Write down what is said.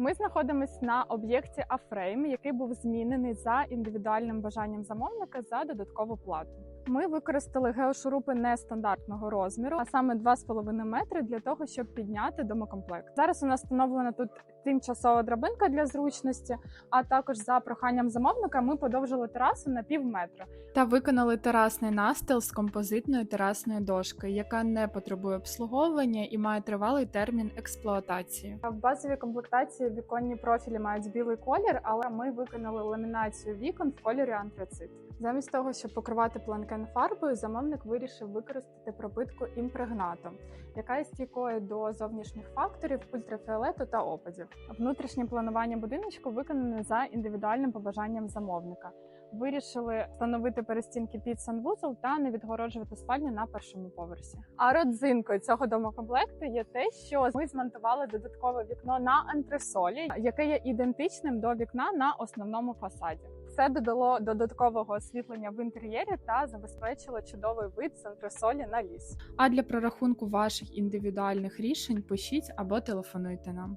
Ми знаходимося на об'єкті Афрейм, який був змінений за індивідуальним бажанням замовника за додаткову плату. Ми використали геошурупи нестандартного розміру, а саме 2,5 метри для того, щоб підняти домокомплект. Зараз у нас встановлена тут тимчасова драбинка для зручності, а також за проханням замовника ми подовжили терасу на пів метра. Та виконали терасний настил з композитної терасної дошки, яка не потребує обслуговування і має тривалий термін експлуатації. В базовій комплектації віконні профілі мають білий колір, але ми виконали ламінацію вікон в кольорі антрацит. Замість того, щоб покривати планкен фарбою, замовник вирішив використати пропитку імпрегнатом, яка є стійкою до зовнішніх факторів, ультрафіолету та опадів. Внутрішнє планування будиночку виконане за індивідуальним побажанням замовника. Вирішили встановити перестінки під санвузол та не відгороджувати спальню на першому поверсі. А родзинкою цього домокомплекту є те, що ми змонтували додаткове вікно на антресолі, яке є ідентичним до вікна на основному фасаді. Це додало додаткового освітлення в інтер'єрі та забезпечило чудовий вид з антресолі на ліс. А для прорахунку ваших індивідуальних рішень пишіть або телефонуйте нам.